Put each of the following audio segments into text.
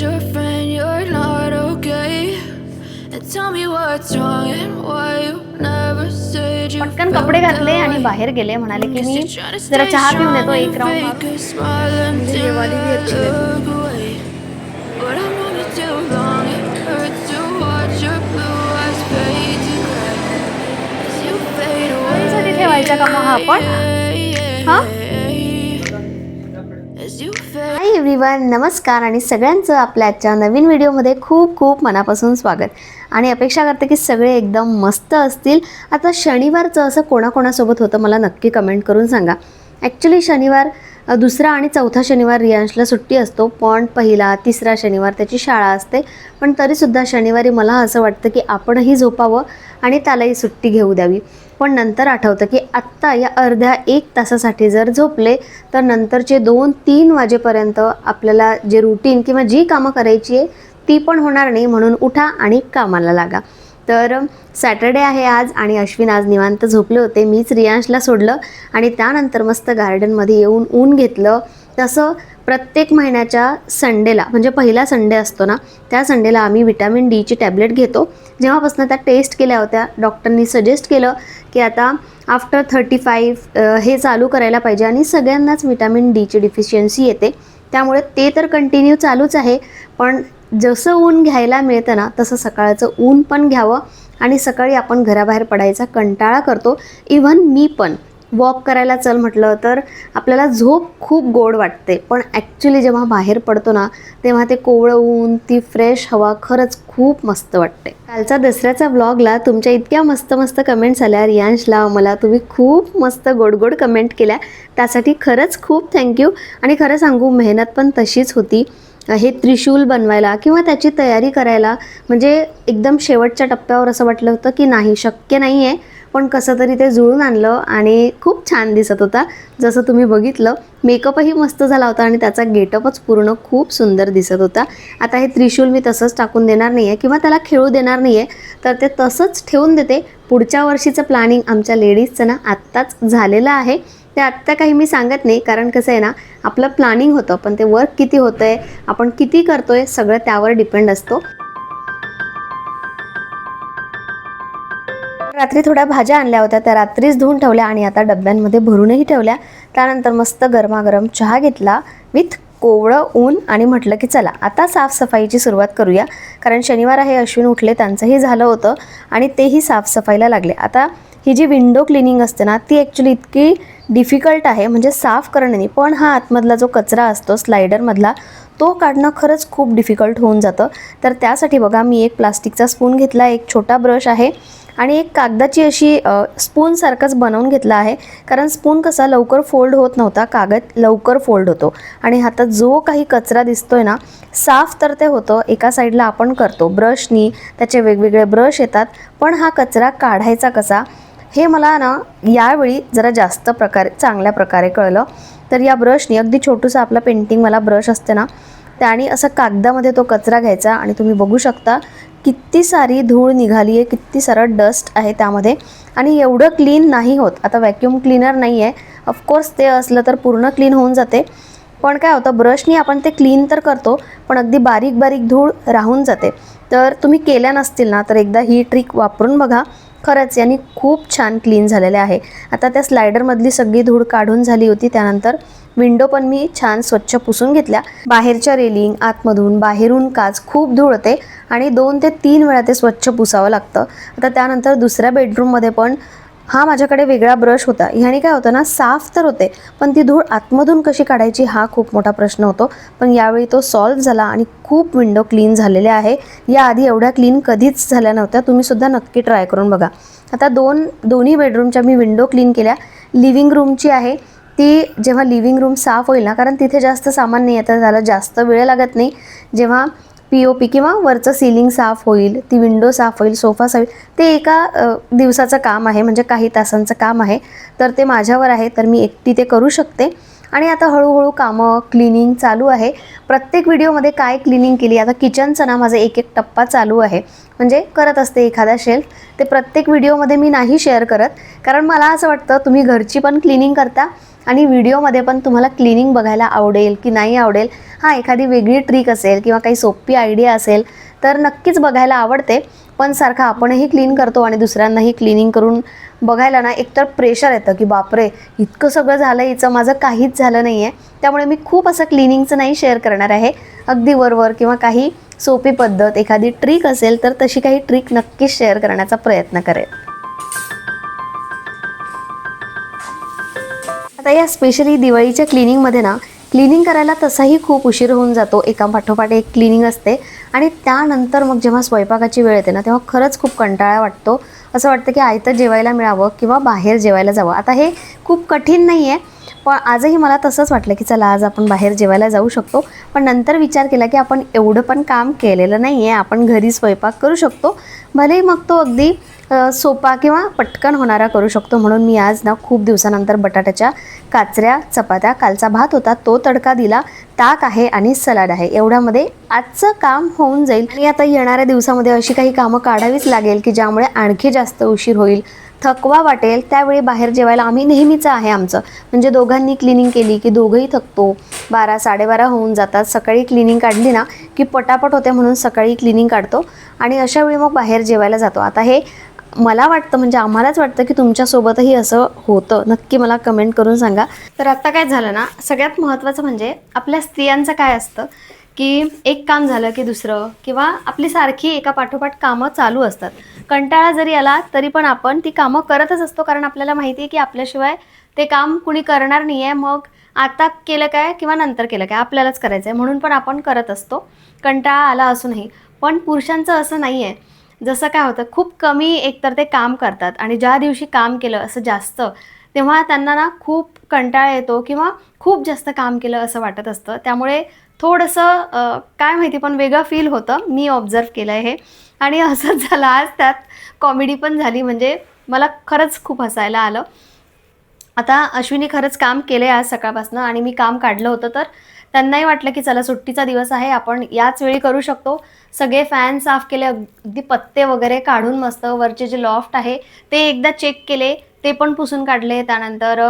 your friend you're not okay. And tell me what's wrong and why you never said you पटकन कपडे घातले आणि. बाहेर गेले म्हणाले की मी जरा चहा पिऊन येतो एक round fake a smile until hi everyone नमस्कार आणि सगळ्यांचं आपल्या आजच्या नवीन व्हिडिओमध्ये खूप खूप मनापासून स्वागत. आणि अपेक्षा करते की सगळे एकदम मस्त असतील. आता शनिवारचं असं कोणाकोणासोबत होतं मला नक्की कमेंट करून सांगा. ॲक्च्युली शनिवार दुसरा आणि चौथा शनिवार रियांशला सुट्टी असतो. पण पहिला तिसरा शनिवार त्याची शाळा असते. पण तरीसुद्धा शनिवारी मला असं वाटतं की आपणही झोपावं आणि त्यालाही सुट्टी घेऊ द्यावी. पण नंतर आठवतं की आत्ता या अर्ध्या एक तासासाठी जर झोपले तर नंतरचे दोन तीन वाजेपर्यंत आपल्याला जे रुटीन किंवा जी कामं करायची आहे ती पण होणार नाही. म्हणून उठा आणि कामाला लागा. तर सॅटर्डे आहे आज आणि अश्विन आज निवांत झोपले होते. मीच रियांशला सोडलं आणि त्यानंतर मस्त गार्डनमध्ये येऊन ऊन घेतलं. तसं प्रत्येक महिन्याच्या संडेला म्हणजे पहिला संडे असतो ना त्या संडेला आम्ही विटॅमिन डीची टॅबलेट घेतो. जेव्हापासून त्या टेस्ट केल्या होत्या डॉक्टरनी सजेस्ट केलं की आता आफ्टर थर्टी फाईव्ह हे चालू करायला पाहिजे आणि सगळ्यांनाच विटॅमिन डीची डिफिशियन्सी येते. त्यामुळे ते तर कंटिन्यू चालूच आहे पण जसं ऊन घ्यायला मिळतं ना तसं सकाळचं ऊन पण घ्यावं आणि सकाळी आपण घराबाहेर पडायचा कंटाळा करतो. इव्हन मी पण. वॉक करायला चल म्हटलं तर आपल्याला झोप खूप गोड वाटते. पण ॲक्च्युली जेव्हा बाहेर पडतो ना तेव्हा ते कोवळं ऊन ती फ्रेश हवा खरंच खूप मस्त वाटते. कालचा दसऱ्याचा व्लॉगला तुमच्या इतक्या मस्त मस्त कमेंट्स आल्या. रियांशला मला तुम्ही खूप मस्त गोड गोड कमेंट केल्या. त्यासाठी खरंच खूप थँक्यू आणि खरं सांगू मेहनत पण तशीच होती. हे त्रिशूल बनवायला किंवा त्याची तयारी करायला म्हणजे एकदम शेवटच्या टप्प्यावर असं वाटलं होतं की नाही शक्य नाही आहे पण कसं तरी ते जुळून आणलं आणि खूप छान दिसत होता. जसं तुम्ही बघितलं मेकअपही मस्त झाला होता आणि त्याचा गेटअपच पूर्ण खूप सुंदर दिसत होता. आता हे त्रिशूल मी तसंच टाकून देणार नाही आहे किंवा त्याला खेळू देणार नाही आहे तर ते तसंच ठेवून देते. पुढच्या वर्षीचं प्लॅनिंग आमच्या लेडीजचं ना आत्ताच झालेलं आहे. ते आत्ता काही मी सांगत नाही कारण कसं आहे ना आपलं प्लॅनिंग होतं पण ते वर्क किती होतं आहे आपण किती करतो आहे सगळं त्यावर डिपेंड असतो. रात्री थोड्या भाज्या आणल्या होत्या त्या रात्रीच धुवून ठेवल्या आणि आता डब्यांमध्ये भरूनही ठेवल्या. त्यानंतर मस्त गरमागरम चहा घेतला विथ कोवळं ऊन आणि म्हटलं की चला आता साफसफाईची सुरुवात करूया. कारण शनिवार आहे अश्विन उठले त्यांचंही झालं होतं आणि तेही साफसफाईला लागले. आता ही जी विंडो क्लिनिंग असते ना ती ॲक्च्युली इतकी डिफिकल्ट आहे म्हणजे साफ करणे नाही पण हा आतमधला जो कचरा असतो स्लायडरमधला तो काढणं खरंच खूप डिफिकल्ट होऊन जातं. तर त्यासाठी बघा मी एक प्लास्टिकचा स्पून घेतला एक छोटा ब्रश आहे आणि एक कागदाची अशी स्पूनसारखंच बनवून घेतला आहे. कारण स्पून कसा लवकर फोल्ड होत नव्हता कागद लवकर फोल्ड होतो. आणि हातात जो काही कचरा दिसतोय ना साफ तर ते होतं एका साईडला आपण करतो. ब्रशनी त्याचे वेगवेगळे ब्रश येतात पण हा कचरा काढायचा कसा? हे मला ना यावेळी जरा जास्त प्रकारे चांगल्या प्रकारे कळलं. तर या ब्रशनी अगदी छोटूसा आपला पेंटिंग मला ब्रश असते ना त्याने असं कागदामध्ये तो कचरा घ्यायचा आणि तुम्ही बघू शकता किती सारी धूळ निघाली आहे किती सारं डस्ट आहे त्यामध्ये. आणि एवढं क्लीन नाही होत. आता व्हॅक्यूम क्लीनर नाही आहे ऑफकोर्स ते असलं तर पूर्ण क्लीन होऊन जाते. पण काय होतं ब्रशनी आपण ते क्लीन तर करतो पण अगदी बारीक बारीक धूळ राहून जाते. तर तुम्ही केल्या नसतील ना तर एकदा ही ट्रिक वापरून बघा. खरंच यांनी खूप छान क्लीन झालेले आहे. आता त्या स्लायडरमधली सगळी धूळ काढून झाली होती त्यानंतर विंडो पण मी छान स्वच्छ पुसून घेतल्या. बाहेरच्या रेलिंग आतमधून बाहेरून काच खूप धूळ होते आणि दोन ते तीन वेळा ते स्वच्छ पुसावं लागतं. आता त्यानंतर दुसऱ्या बेडरूममध्ये पण हा माझ्याकडे वेगळा ब्रश होता. ह्याने काय होतं ना साफ तर होते पण ती धूळ आतमधून कशी काढायची हा खूप मोठा प्रश्न होतो. पण यावेळी तो सॉल्व्ह झाला आणि खूप विंडो क्लीन झालेल्या आहे. याआधी एवढ्या क्लीन कधीच झाल्या नव्हत्या. तुम्हीसुद्धा नक्की ट्राय करून बघा. आता दोन दोन्ही बेडरूमच्या मी विंडो क्लीन केल्या. लिव्हिंग रूमची आहे. ती जेव्हा लिव्हिंग रूम साफ होईल ना कारण तिथे जास्त सामान नाही येतं त्याला जास्त वेळ लागत नाही. जेव्हा पी ओ पी किंवा वरचं सिलिंग साफ होईल ती विंडो साफ होईल सोफा साफ होईल ते एका दिवसाचं काम आहे म्हणजे काही तासांचं काम आहे. तर ते माझ्यावर आहे तर मी एकटी ते करू शकते. आणि आता हळूहळू कामं क्लिनिंग चालू आहे. प्रत्येक व्हिडिओमध्ये काय क्लिनिंग केली आता किचनचं ना माझा एक एक टप्पा चालू आहे. म्हणजे करत असते एखादा शेल्फ ते प्रत्येक व्हिडिओमध्ये मी नाही शेअर करत कारण मला असं वाटतं तुम्ही घरची पण क्लिनिंग करता. आणि व्हिडिओमध्ये पण तुम्हाला क्लिनिंग बघायला आवडेल की नाही आवडेल हां एखादी वेगळी ट्रिक असेल किंवा काही सोपी आयडिया असेल तर नक्कीच बघायला आवडते. पण सारखं आपणही क्लीन करतो आणि दुसऱ्यांनाही क्लिनिंग करून बघायला ना एकतर प्रेशर येतं की बापरे इतकं सगळं झालं हिचं माझं काहीच झालं नाही आहे त्यामुळे मी खूप असं क्लिनिंगचं नाही शेअर करणार आहे. अगदी वरवर किंवा काही सोपी पद्धत एखादी ट्रिक असेल तर तशी काही ट्रिक नक्कीच शेअर करण्याचा प्रयत्न करेल आता या स्पेशली दिवाळीच्या क्लिनिंगमध्ये ना क्लिनिंग करायला तसाही खूप उशीर होऊन जातो. एका पाठोपाठ एक क्लिनिंग असते. आणि त्यानंतर मग जेव्हा स्वयंपाकाची वेळ येते ना तेव्हा खरंच खूप कंटाळा वाटतो. असं वाटतं की आयतं जेवायला मिळावं किंवा बाहेर जेवायला जावं. आता हे खूप कठीण नाही आहे पण आजही मला तसंच वाटलं की चला आज आपण बाहेर जेवायला जाऊ शकतो. पण नंतर विचार केला की आपण एवढं पण काम केलेलं नाही आहे आपण घरी स्वयंपाक करू शकतो. भलेही मग तो अगदी सोपा किंवा पटकन होणारा करू शकतो. म्हणून मी आज ना खूप दिवसानंतर बटाट्याच्या काचऱ्या चपात्या कालचा भात होता. तो तडका दिला. ताक आहे आणि सलाड आहे. एवढ्यामध्ये आजचं काम होऊन जाईल. आणि आता येणाऱ्या दिवसामध्ये अशी काही कामं काढावीच लागेल की ज्यामुळे आणखी जास्त उशीर होईल. थकवा वाटेल त्यावेळी बाहेर जेवायला आम्ही नेहमीचं आहे आमचं. म्हणजे दोघांनी क्लिनिंग केली की दोघंही थकतो. बारा साडेबारा होऊन जातात. सकाळी क्लिनिंग काढली ना की पटापट होते म्हणून सकाळी क्लिनिंग काढतो आणि अशा वेळी मग बाहेर जेवायला जातो. आता हे मला वाटतं म्हणजे आम्हालाच वाटतं की तुमच्यासोबतही असं होतं. नक्की मला कमेंट करून सांगा. तर आत्ता काय झालं ना सगळ्यात महत्त्वाचं म्हणजे आपल्या स्त्रियांचं काय असतं? की एक काम झालं की दुसरं किंवा आपली सारखी एका पाठोपाठ कामं चालू असतात. कंटाळा जरी आला तरी पण आपण ती कामं करतच असतो कारण आपल्याला माहिती आहे की आपल्याशिवाय ते काम कुणी करणार नाही आहे मग आता केलं काय किंवा नंतर केलं काय आपल्यालाच करायचं आहे म्हणून पण आपण करत असतो. कंटाळा आला असूनही. पण पुरुषांचं असं नाही आहे जसं काय होतं खूप कमी एकतर ते काम करतात. आणि ज्या दिवशी काम केलं असं जास्त तेव्हा त्यांना ना खूप कंटाळा येतो किंवा खूप जास्त काम केलं असं वाटत असतं. त्यामुळे थोडंसं काय माहिती पण वेगळं फील होतं. मी ऑब्झर्व केलं आहे हे. आणि असंच झालं. आज त्यात कॉमेडी पण झाली. म्हणजे मला खरंच खूप हसायला आलं. आता अश्विनी खरंच काम केलं आहे आज सकाळपासून आणि मी काम काढलं होतं. तर त्यांनाही वाटलं की चला सुट्टीचा दिवस आहे. आपण याच वेळी करू शकतो. सगळे फॅन साफ केले. अगदी पत्ते वगैरे काढून मस्त वरचे जे लॉफ्ट आहे ते एकदा चेक केले. ते पण पुसून काढले. त्यानंतर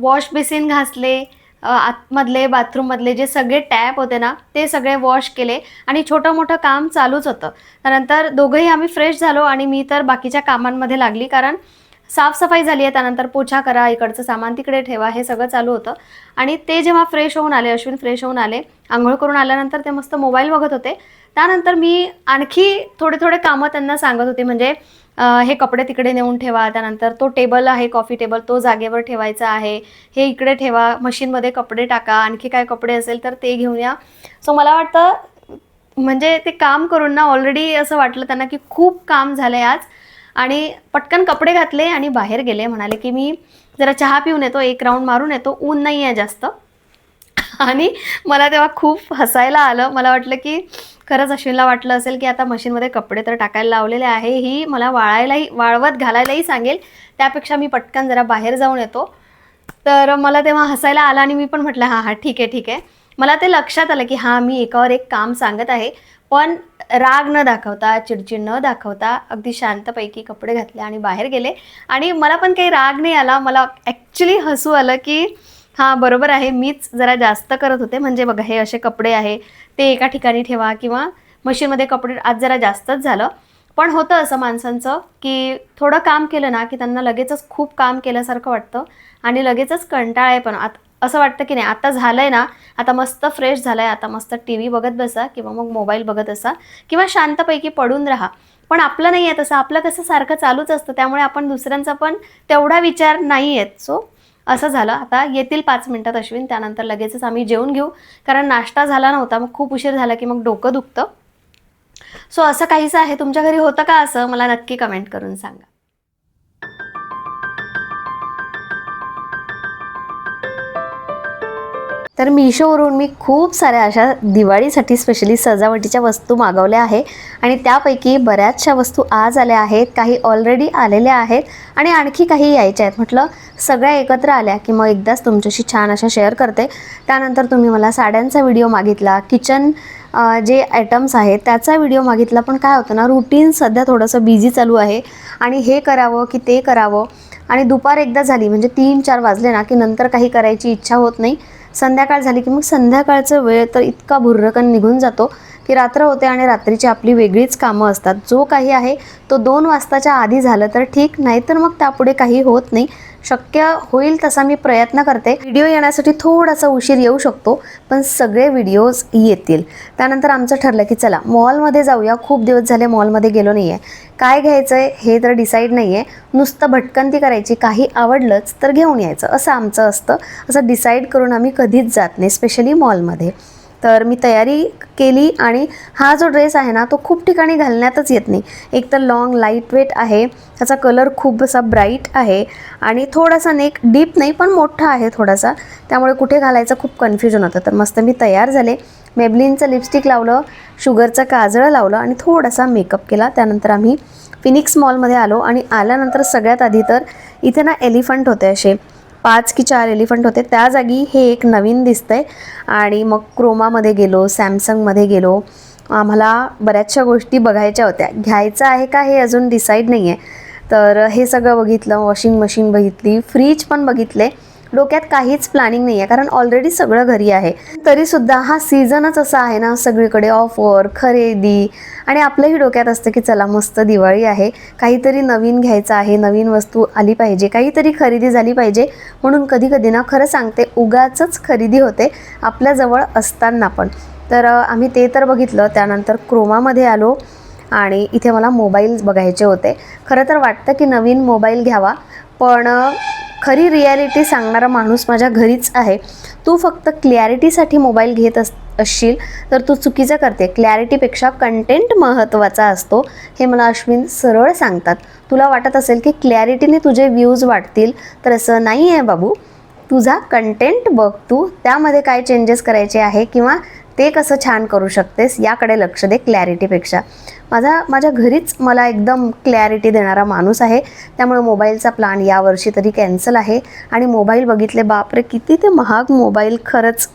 वॉश बेसिन घासले. आतमधले बाथरूममधले जे सगळे टॅप होते ना ते सगळे वॉश केले आणि छोटं मोठं काम चालूच होतं. त्यानंतर दोघंही आम्ही फ्रेश झालो आणि मी तर बाकीच्या कामांमध्ये लागली कारण साफसफाई झाली आहे. त्यानंतर पोछा करा इकडचं सामान तिकडे ठेवा हे सगळं चालू होतं. आणि ते जेव्हा फ्रेश होऊन आले अश्विन फ्रेश होऊन आले आंघोळ करून आल्यानंतर ते मस्त मोबाईल बघत होते. त्यानंतर मी आणखी थोडे थोडे कामं त्यांना सांगत होते. म्हणजे हे कपडे तिकडे नेऊन ठेवा त्यानंतर तो टेबल आहे कॉफी टेबल तो जागेवर ठेवायचा आहे. हे इकडे ठेवा मशीनमध्ये कपडे टाका आणखी काय कपडे असेल तर ते घेऊन या. सो मला वाटतं म्हणजे ते काम करून ना ऑलरेडी असं वाटलं त्यांना की खूप काम झालं आहे आज. आणि पटकन कपडे घातले आणि बाहेर गेले. म्हणाले की मी जरा चहा पिऊन येतो एक राऊंड मारून येतो. ऊन नाही आहे जास्त. आणि मला तेव्हा खूप हसायला आलं. मला वाटलं की खरंच अश्विनला वाटलं असेल की आता मशीनमध्ये कपडे तर टाकायला लावलेले आहे. ही मला वाळायलाही वाळवत घालायलाही सांगेल. त्यापेक्षा मी पटकन जरा बाहेर जाऊन येतो. तर मला तेव्हा हसायला आलं आणि मी पण म्हटलं हां हां ठीक आहे ठीक आहे. मला ते लक्षात आलं की हां मी एकावर एक काम सांगत आहे. पण राग न दाखवता चिडचिड न दाखवता अगदी शांतपैकी कपडे घातले आणि बाहेर गेले. आणि मला पण काही राग नाही आला. मला ॲक्च्युली हसू आलं की हां बरोबर आहे. मीच जरा जास्त करत होते. म्हणजे बघा हे असे कपडे आहे ते एका ठिकाणी ठेवा किंवा मशीनमध्ये कपडे आज जरा जास्तच झालं. पण होतं असं माणसांचं की थोडं काम केलं ना की त्यांना लगेचच खूप काम केल्यासारखं वाटतं आणि लगेचच कंटाळा आहे पण आत असं वाटतं की नाही आता झालं आहे ना आता मस्त फ्रेश झालं आहे आता मस्त टी व्ही बघत बसा किंवा मग मोबाईल बघत असा किंवा शांतपैकी पडून राहा. पण आपलं नाही आहे तसं. आपलं कसं सारखं चालूच असतं. त्यामुळे आपण दुसऱ्यांचा पण तेवढा विचार नाही आहेत सो असं झालं. आता येतील पाच मिनटात अश्विन त्यानंतर लगेचच आम्ही जेवून घेऊ. कारण नाश्ता झाला नव्हता मग खूप उशीर झाला की मग डोकं दुखतं. सो असं काहीसं आहे. तुमच्या घरी होतं का असं? मला नक्की कमेंट करून सांगा. तर मिशोवरून मी खूप साऱ्या अशा दिवाळीसाठी स्पेशली सजावटीच्या वस्तू मागवल्या आहे आणि त्यापैकी बऱ्याचशा वस्तू आज आल्या आहेत काही ऑलरेडी आलेल्या आहेत आणि आणखी काही यायच्या आहेत. म्हटलं सगळ्या एकत्र आल्या की मग एकदाच तुमच्याशी छान अशा शेअर करते. त्यानंतर तुम्ही मला साड्यांचा व्हिडिओ मागितला किचन जे आयटम्स आहेत त्याचा व्हिडिओ मागितला. पण काय होतं ना रुटीन सध्या थोडंसं बिझी चालू आहे आणि हे करावं की ते करावं. आणि दुपार एकदा झाली म्हणजे तीन चार वाजले ना की नंतर काही करायची इच्छा होत नाही. संध्याकाळ झाली की मग संध्याकाळचं वेळ तर इतका भुर्रकन निघून जातो की रात्र होते आणि रात्रीची आपली वेगळीच कामं असतात. जो काही आहे तो दोन वाजताच्या आधी झालं तर ठीक नाही तर मग त्यापुढे काही होत नाही. शक्य होईल तसा मी प्रयत्न करते. व्हिडिओ येण्यासाठी थोडासा उशीर येऊ शकतो पण सगळे व्हिडिओज येतील. त्यानंतर आमचं ठरलं की चला मॉलमध्ये जाऊया. खूप दिवस झाले मॉलमध्ये गेलो नाही आहे काय घ्यायचं आहे हे तर डिसाईड नाही आहे नुसतं भटकंती करायची काही आवडलंच तर घेऊन यायचं. असं आमचं असतं. असं डिसाईड करून आम्ही कधीच जात नाही स्पेशली मॉलमध्ये. तर मी तयारी केली आणि हा जो ड्रेस आहे ना तो खूप ठिकाणी घालण्यातच येत नाही. एक तर लॉंग लाइट वेट आहे त्याचा कलर खूप असा ब्राईट आहे आणि थोडासा नेक डीप नाही पण मोठा आहे थोडासा. त्यामुळे कुठे घालायचं खूप कन्फ्युजन होतं. तर मस्त मी तयार झाले. मेबलिनचं लिपस्टिक लावलं शुगरचं काजळं लावलं आणि थोडासा मेकअप केला. त्यानंतर आम्ही फिनिक्स मॉलमध्ये आलो आणि आल्यानंतर सगळ्यात आधी तर इथे ना एलिफंट होते असे. पाच की चार एलिफंट होते. त्या जागी हे एक नवीन दिसतंय. आणि मग क्रोमामध्ये गेलो सॅमसंगमध्ये गेलो. आम्हाला बऱ्याचशा गोष्टी बघायच्या होत्या. घ्यायचं आहे का हे अजून डिसाईड नाही आहे तर हे सगळं बघितलं वॉशिंग मशीन बघितली फ्रीज पण बघितले. डोक्यात काहीच प्लॅनिंग नाही आहे कारण ऑलरेडी सगळं घरी आहे. तरीसुद्धा हा सीझनच असा आहे ना सगळीकडे ऑफर खरेदी आणि आपलंही डोक्यात असतं की चला मस्त दिवाळी आहे. काहीतरी नवीन घ्यायचं आहे नवीन वस्तू आली पाहिजे काहीतरी खरेदी झाली पाहिजे. म्हणून कधी कधी ना खरं सांगते उगाचच खरेदी होते आपल्याजवळ असताना पण. तर आम्ही ते तर बघितलं त्यानंतर क्रोमामध्ये आलो आणि इथे मला मोबाईल बघायचे होते. खरं तर वाटतं की नवीन मोबाईल घ्यावा पण खरी रियालिटी सांगणारा माणूस माझ्या घरीच आहे. तू फक्त क्लॅरिटीसाठी मोबाईल घेत अस असशील तर तू चुकीचं करते. क्लॅरिटीपेक्षा कंटेंट महत्त्वाचा असतो हे मला अश्विन सरळ सांगतात. तुला वाटत असेल की क्लॅरिटीने तुझे व्ह्यूज वाढतील तर असं नाही आहे बाबू. तुझा कंटेंट बघ तू. त्यामध्ये काय चेंजेस करायचे आहे किंवा ते कसं छान करू शकतेस याकडे लक्ष दे क्लॅरिटीपेक्षा माझा माझ्या घरीच मला एकदम क्लॅरिटी देणारा माणूस आहे. त्यामुळे मोबाईलचा प्लान यावर्षी तरी कॅन्सल आहे. आणि मोबाईल बघितले बापरे किती ते महाग मोबाईल खरंच.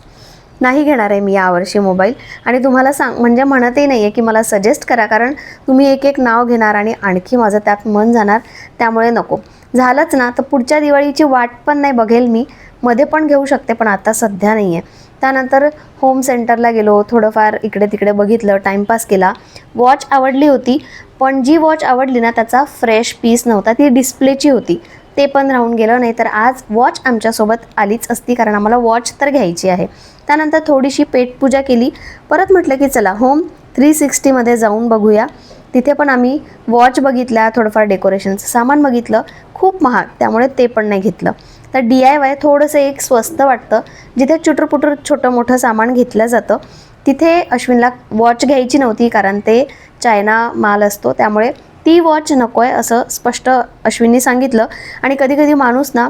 नाही घेणार आहे मी यावर्षी मोबाईल. आणि तुम्हाला सांग म्हणजे म्हणतही नाही आहे की मला सजेस्ट करा कारण तुम्ही एक एक नाव घेणार आणि आणखी माझं त्यात मन जाणार त्यामुळे नको. झालंच ना तर पुढच्या दिवाळीची वाट पण नाही बघेल मी. मध्ये पण घेऊ शकते पण आता सध्या नाही आहे त्यानंतर होम सेंटरला गेलो थोडंफार इकडे तिकडे बघितलं टाईमपास केला. वॉच आवडली होती पण जी वॉच आवडली ना त्याचा फ्रेश पीस नव्हता ती डिस्प्लेची होती. ते पण राहून गेलं नाही तर आज वॉच आमच्यासोबत आलीच असती कारण आम्हाला वॉच तर घ्यायची आहे. त्यानंतर थोडीशी पेटपूजा केली परत म्हटलं की चला होम थ्री सिक्स्टीमध्ये जाऊन बघूया. तिथे पण आम्ही वॉच बघितल्या थोडंफार डेकोरेशनचं सामान बघितलं खूप महाग त्यामुळे ते पण नाही घेतलं. तर डी आय वाय थोडंसं एक स्वस्त वाटतं. जिथे चुटरपुटर छोटं मोठं सामान घेतलं जातं तिथे अश्विनला वॉच घ्यायची नव्हती कारण ते चायना माल असतो. त्यामुळे ती वॉच नको आहे असं स्पष्ट अश्विननी सांगितलं. आणि कधीकधी माणूस ना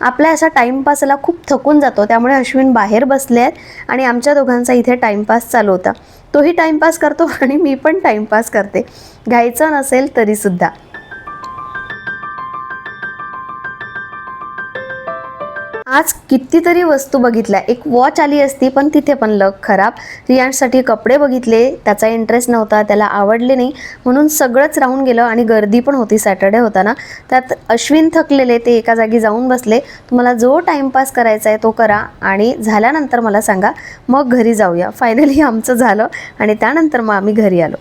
आपल्या असा टाईमपासला खूप थकून जातो. त्यामुळे अश्विन बाहेर बसले आहेत आणि आमच्या दोघांचा इथे टाईमपास चालू होता. तोही टाईमपास करतो आणि मी पण टाईमपास करते. घ्यायचं नसेल तरीसुद्धा आज कितीतरी वस्तू बघितल्या. एक वॉच आली असती पण तिथे पण लक खराब. रियांशसाठी कपडे बघितले त्याचा इंटरेस्ट नव्हता त्याला आवडले नाही. म्हणून सगळंच राहून गेलं आणि गर्दी पण होती सॅटर्डे होता ना त्यात अश्विन थकलेले ते एका जागी जाऊन बसले. तुम्हाला जो टाईमपास करायचा आहे तो करा आणि झाल्यानंतर मला सांगा. मग घरी जाऊया. फायनली आमचं झालं आणि त्यानंतर मग आम्ही घरी आलो.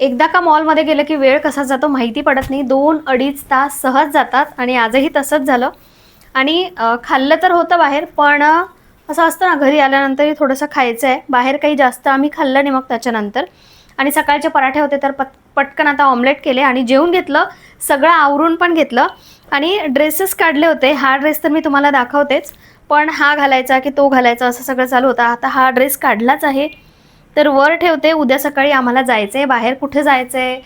एकदा का मॉलमध्ये गेलं की वेळ कसा जातो माहिती पडत नाही. दोन अडीच तास सहज जातात आणि आजही तसंच झालं. आणि खाल्लं तर होतं बाहेर पण असं असतं ना घरी आल्यानंतरही थोडंसं खायचं आहे बाहेर काही जास्त आम्ही खाल्लं नाही मग त्याच्यानंतर. आणि सकाळचे पराठे होते तर पट पटकन आता ऑमलेट केले आणि जेवून घेतलं सगळं आवरून पण घेतलं. आणि ड्रेसेस काढले होते. हा ड्रेस तर मी तुम्हाला दाखवतेच. पण हा घालायचा की तो घालायचा असं सगळं चालू होतं. आता हा ड्रेस काढलाच आहे. तर वर ठेवते. उद्या सकाळी आम्हाला जायचं आहे बाहेर कुठे जायचं आहे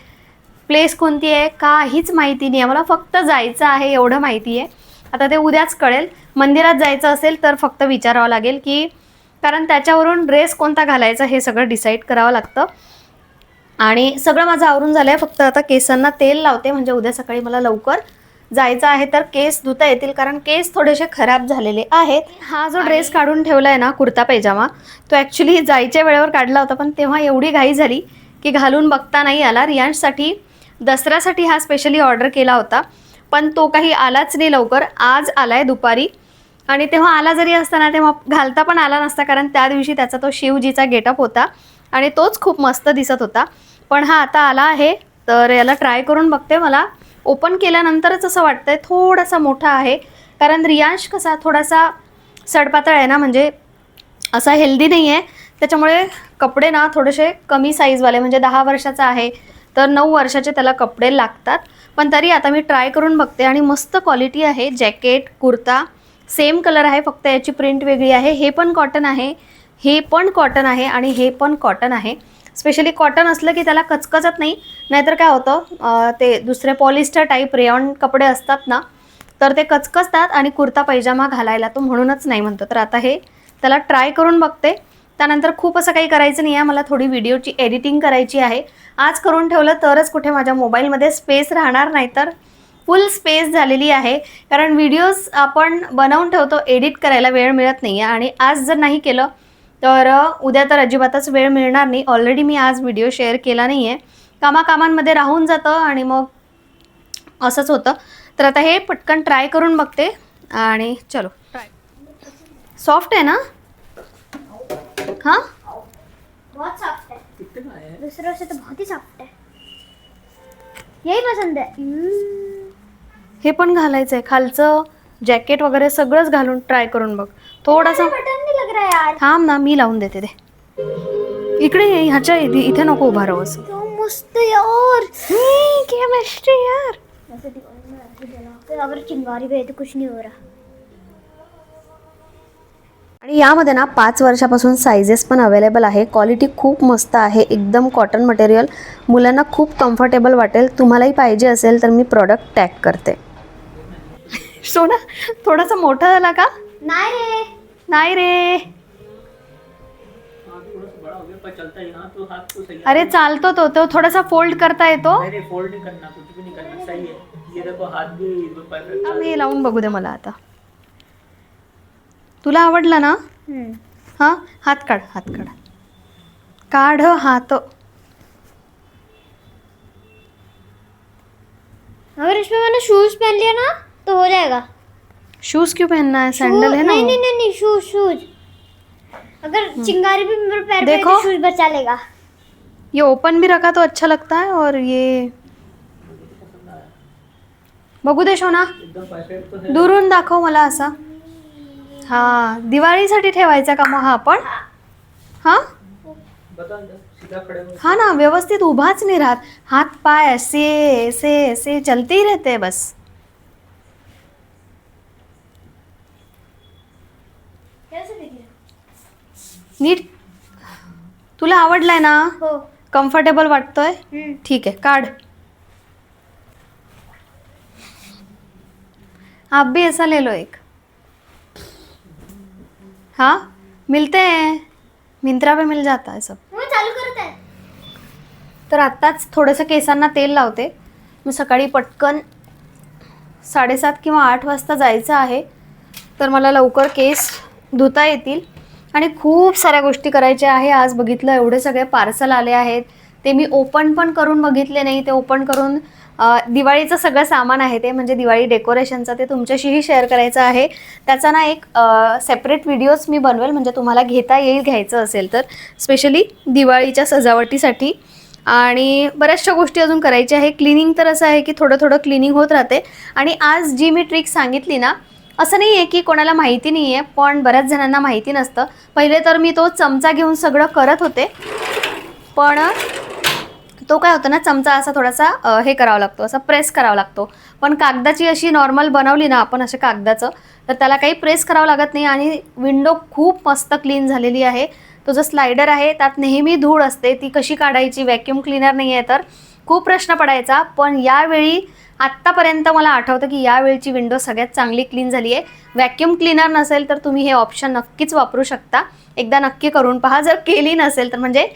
प्लेस कोणती आहे? काहीच माहिती नाही. आम्हाला फक्त जायचं आहे एवढं माहिती आहे. आता ते उद्याच कळेल. मंदिरात जायचं असेल तर फक्त विचारावं लागेल की कारण त्याच्यावरून ड्रेस कोणता घालायचा हे सगळं डिसाईड करावं लागतं. आणि सगळं माझं आवरून झालं आहे फक्त आता केसांना तेल लावते म्हणजे उद्या सकाळी मला लवकर जायचं आहे तर केस धुता येतील कारण केस थोडेसे खराब झालेले आहेत. हा जो ड्रेस काढून ठेवला आहे ना कुर्ता पैजामा तो ॲक्च्युली जायच्या वेळेवर काढला होता पण तेव्हा एवढी घाई झाली की घालून बघता नाही आला. रियांशसाठी दसऱ्यासाठी हा स्पेशली ऑर्डर केला होता. पण तो काही आलाच नाही लवकर. आज आलाय दुपारी. आणि तेव्हा आला जरी असताना तेव्हा घालता पण आला नसता कारण त्या दिवशी त्याचा तो शिवजीचा गेटअप होता. आणि तोच खूप मस्त दिसत होता. पण हा आता आला आहे. तर याला ट्राय करून बघते मला. ओपन केल्यानंतरच असं वाटतंय थोडासा मोठा आहे. कारण रियांश कसा थोडासा सडपातळ आहे ना म्हणजे असा हेल्दी नाही आहे त्याच्यामुळे कपडे ना थोडेसे कमी साईजवाले म्हणजे दहा वर्षाचा आहे. तर नऊ वर्षाचे त्याला कपडे लागतात. पण तरी आता मी ट्राय करून बघते आणि मस्त क्वालिटी आहे. जॅकेट कुर्ता सेम कलर आहे. फक्त याची प्रिंट वेगळी आहे. हे पण कॉटन आहे. हे पण कॉटन आहे आणि हे पण कॉटन आहे. स्पेशली कॉटन असलं की त्याला कचकचत नाही. नाहीतर काय होतं ते दुसरे पॉलिस्टर टाईप रेयॉन कपडे असतात ना तर ते कचकचतात आणि कुर्ता पैजामा घालायला तो म्हणूनच नाही म्हणतो. तर आता हे त्याला ट्राय करून बघते. त्यानंतर खूप असं काही करायचं नाही आहे. मला थोडी व्हिडिओची एडिटिंग करायची आहे. आज करून ठेवलं तरच कुठे माझ्या मोबाईलमध्ये स्पेस राहणार नाही तर फुल स्पेस झालेली आहे. कारण व्हिडिओज आपण बनवून ठेवतो एडिट करायला वेळ मिळत नाही आहे. आणि आज जर नाही केलं तर उद्या तर अजिबातच वेळ मिळणार नाही. ऑलरेडी मी आज व्हिडिओ शेअर केला नाही आहे. कामाकामांमध्ये राहून जातं आणि मग असंच होतं. तर आता हे पटकन ट्राय करून बघते. आणि चलो. ट्राय. सॉफ्ट आहे ना? हां? बहुत सॉफ्ट है। दूसरों से तो बहुत ही सॉफ्ट है। यही पसंद है। हे पण घालायचं आहे खालचं जॅकेट वगैरे सगळंच घालून ट्राय करून बघ. थोडासा बटन नहीं लग रहा है यार. थांब ना मी लावून देते ते इकडे ये, ह्याच्या इथे इथे नको उभा राहूस तो मस्त यार. केमिस्ट्री यार. में ऐसे जला के अगर चिंगारी भी है तो कुछ नहीं हो रहा। आणि यामध्ये ना पाच वर्षापासून सायझेस पण अवेलेबल आहे. क्वालिटी खूप मस्त आहे. एकदम कॉटन मटेरियल मुलांना खूप कम्फर्टेबल वाटेल. तुम्हालाही पाहिजे असेल तर मी प्रॉडक्ट टॅग करते. सोना थोडासा मोठा झाला का? नहीं रे. नाही रे. अरे चालतो तो. तो थोडासा फोल्ड करता येतो. फोल्ड नहीं करना कुछ भी नहीं करना सही है ये देखो हाथ भी परफेक्ट थांब, लावून बघू दे मला आता. तुला आवडला ना? हम्म. हां? हात काढ हात काढ. काढ हात. अगर इसमें मैंने शूज पहन लिया ना तो हो जाएगा शूज क्यों पहनना है? सैंडल है ना नहीं वो? नहीं नहीं नहीं शूज शूज अगर चिंगारी भी मेरे पैर पे है देखो। तो शूज बचा लेगा। ये ओपन भी रखा तो अच्छा लगता है और ये बघू दे शोना एकदम परफेक्ट तो है। दुरून दाखव मला असा. हा दिवाळीसाठी ठेवायचा का मग हा आपण? हा? हो ना व्यवस्थित उभाच नाही राहत. हात पाय ऐसे ऐसे ऐसे चलते ही रहते बस. नीट. तुला आवडलाय ना? हो. कम्फर्टेबल वाटतोय? ठीक है काढ. आप भी ऐसा ले लो एक. हाँ मिलते हैं। मिंत्रा पे मिल जाता है सब। चालू करता है तर आत्ताच थोडंसं केसांना तेल लावते. मी सकाळी पटकन साडेसात किंवा आठ वाजता जायचं आहे. तर मला लवकर केस धुता येतील. आणि खूप साऱ्या गोष्टी करायच्या आहे. आज बघितलं एवढे सगळे पार्सल आले आहेत. ते मी ओपन पण करून बघितले नाही. ते ओपन करून दिवाळीचं सगळं सामान आहे ते म्हणजे दिवाळी डेकोरेशनचं ते तुमच्याशीही शेअर करायचं आहे. त्याचा ना एक सेपरेट व्हिडिओज मी बनवेल म्हणजे तुम्हाला घेता येईल घ्यायचं असेल तर. स्पेशली दिवाळीच्या सजावटीसाठी. आणि बऱ्याचशा गोष्टी अजून करायच्या आहे. क्लिनिंग तर असं आहे की थोडं थोडं क्लिनिंग होत राहते. आणि आज जी मी ट्रिक सांगितली ना असं नाही आहे की कोणाला माहिती नाही आहे पण बऱ्याच जणांना माहिती नसतं. पहिले तर मी तो चमचा घेऊन सगळं करत होते. पण तो काय होतं ना चमचा असा थोडासा हे करावा लागतो असा प्रेस करावा लागतो. पण कागदाची अशी नॉर्मल बनवली ना आपण अशा कागदाचं तर त्याला काही प्रेस करावं लागत नाही आणि विंडो खूप मस्त क्लीन झालेली आहे. तो जो स्लायडर आहे त्यात नेहमी धूळ असते ती कशी काढायची व्हॅक्यूम क्लीनर नाही आहे तर खूप प्रश्न पडायचा. पण यावेळी आत्तापर्यंत मला आठवतं की यावेळची विंडो सगळ्यात चांगली क्लीन झाली आहे व्हॅक्यूम क्लीनर नसेल तर तुम्ही हे ऑप्शन नक्कीच वापरू शकता. एकदा नक्की करून पहा. जर केली नसेल तर म्हणजे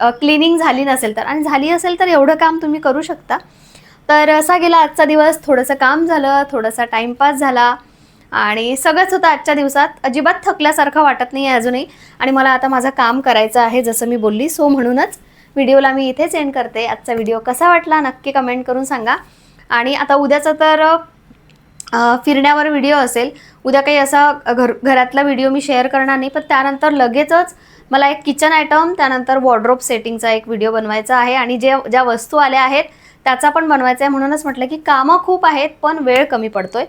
क्लिनिंग झाली नसेल तर. आणि झाली असेल तर एवढं काम तुम्ही करू शकता. तर असा गेला आजचा दिवस. थोडंसं काम झालं थोडासा टाईमपास झाला. आणि सगळंच होतं आजच्या दिवसात. अजिबात थकल्यासारखं वाटत नाही आहे अजूनही. आणि मला आता माझं काम करायचं आहे जसं मी बोलली. सो म्हणूनच व्हिडिओला मी इथेच एंड करते. आजचा व्हिडिओ कसा वाटला नक्की कमेंट करून सांगा. आणि आता उद्याचं तर फिरण्यावर व्हिडिओ असेल. उद्या काही असा घर घरातला व्हिडिओ मी शेअर करणार नाही पण त्यानंतर लगेचच मला एक किचन आयटम त्यानंतर वॉर्ड्रोप सेटिंगचा एक व्हिडिओ बनवायचा आहे आणि जे ज्या वस्तू आल्या आहेत त्याचा पण बनवायचा आहे. म्हणूनच म्हटलं की कामं खूप आहेत पण वेळ कमी पडतोय.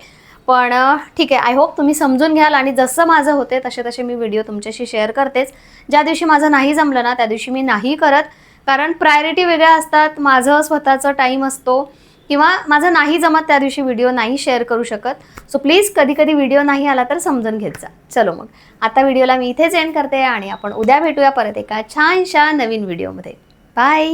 पण ठीक आहे. आय होप तुम्ही समजून घ्याल आणि जसं माझं होते तसे तसे मी व्हिडिओ तुमच्याशी शेअर करतेच. ज्या दिवशी माझं नाही जमलं ना त्या दिवशी मी नाही करत. कारण प्रायोरिटी वेगळ्या असतात. माझं स्वतःचं टाईम असतो. किंवा माझं नाही जमत त्या दिवशी व्हिडिओ नाही शेअर करू शकत. सो प्लीज कधी कधी व्हिडिओ नाही आला तर समजून घेत जा. चलो मग. आता व्हिडिओला मी इथेच एंड करते आणि आपण उद्या भेटूया परत एका छानशा नवीन व्हिडिओमध्ये बाय